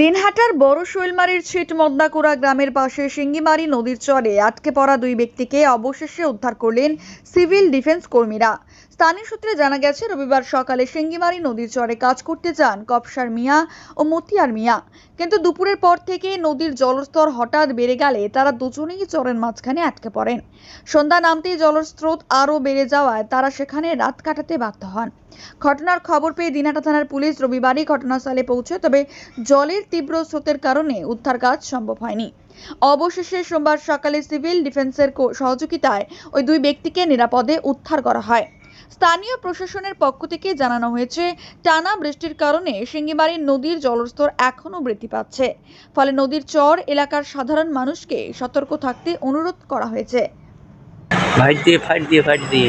দিনহাটার বড় শৈলমারির ছিট মদনাকুড়া গ্রামের পাশে সিঙ্গিমারি নদীর চরে আটকে পড়া দুই ব্যক্তিকে অবশেষে উদ্ধার করলেন সিভিল ডিফেন্স কর্মীরা। স্থানীয় সূত্রে জানা গেছে, রবিবার সকালে সিঙ্গিমারি নদীর চরে কাজ করতে যান কপসার মিয়া ও মতিয়ার মিয়া। কিন্তু দুপুরের পর থেকে নদীর জলস্তর হঠাৎ বেড়ে গেলে তারা দুজনেই চরের মাঝখানে আটকে পড়েন। সন্ধ্যা নামতেই জলস্রোত আরও বেড়ে যাওয়ায় তারা সেখানে রাত কাটাতে বাধ্য হন। ঘটনার খবর পেয়ে দিনহাটা থানার পুলিশ রবিবারই ঘটনাস্থলে পৌঁছে, তবে জলের তীব্র স্রোতের কারণে উদ্ধার কাজ সম্ভব হয়নি। অবশেষে সোমবার সকালে সিভিল ডিফেন্সের সহযোগিতায় ওই দুই ব্যক্তিকে নিরাপদে উদ্ধার করা হয়। স্থানীয় প্রশাসনের পক্ষ থেকে জানানো হয়েছে, টানা বৃষ্টির কারণে সিঙ্গিমারি নদীর জলস্তর এখনও বৃদ্ধি পাচ্ছে। ফলে নদীর চর এলাকার সাধারণ মানুষকে সতর্ক থাকতে অনুরোধ করা হয়েছে। ফাইট দিয়ে ফাইট দিয়ে ফাইট দিয়ে।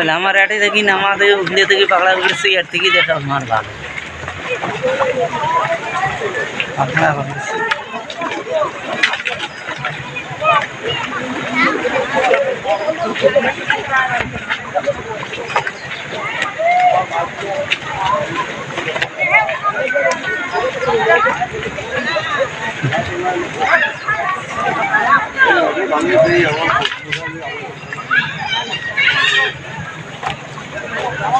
হল আমার এটে দেখি না আমাদের উঠলে থেকে পাগলা উঠেছে এর থেকে দেখা আমার ভালো পাগলা উঠেছে।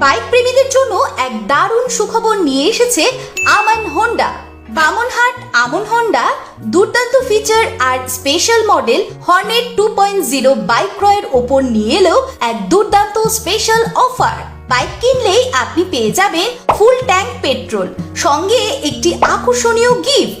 বাইক প্রেমীদের জন্য এক দারুণ সুখবর নিয়ে এসেছে আমান হোন্ডা বামনহাট আমন হন্ডা দুর্দান্ত ফিচার আর special model Hornet two point zero bike ক্রয়ের ওপর নিয়ে এলেও এক দুর্দান্ত স্পেশাল অফার বাইক কিনলেই আপনি পেয়ে যাবেন ফুল ট্যাঙ্ক পেট্রোল সঙ্গে একটি আকর্ষণীয় গিফট